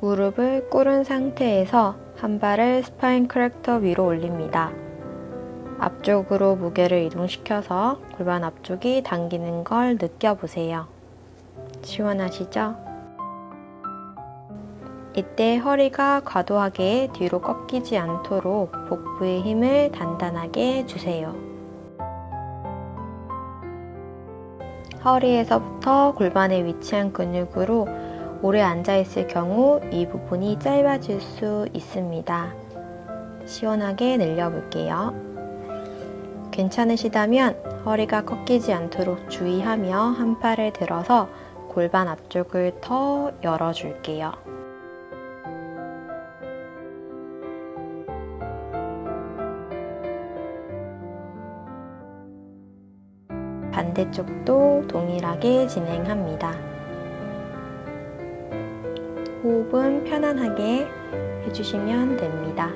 무릎을 꿇은 상태에서 한 발을 스파인 크랙터 위로 올립니다. 앞쪽으로 무게를 이동시켜서 골반 앞쪽이 당기는 걸 느껴보세요. 시원하시죠? 이때 허리가 과도하게 뒤로 꺾이지 않도록 복부의 힘을 단단하게 주세요. 허리에서부터 골반에 위치한 근육으로 오래 앉아있을 경우 이 부분이 짧아질 수 있습니다. 시원하게 늘려볼게요. 괜찮으시다면 허리가 꺾이지 않도록 주의하며 한 팔을 들어서 골반 앞쪽을 더 열어줄게요. 반대쪽도 동일하게 진행합니다. 호흡은 편안하게 해주시면 됩니다.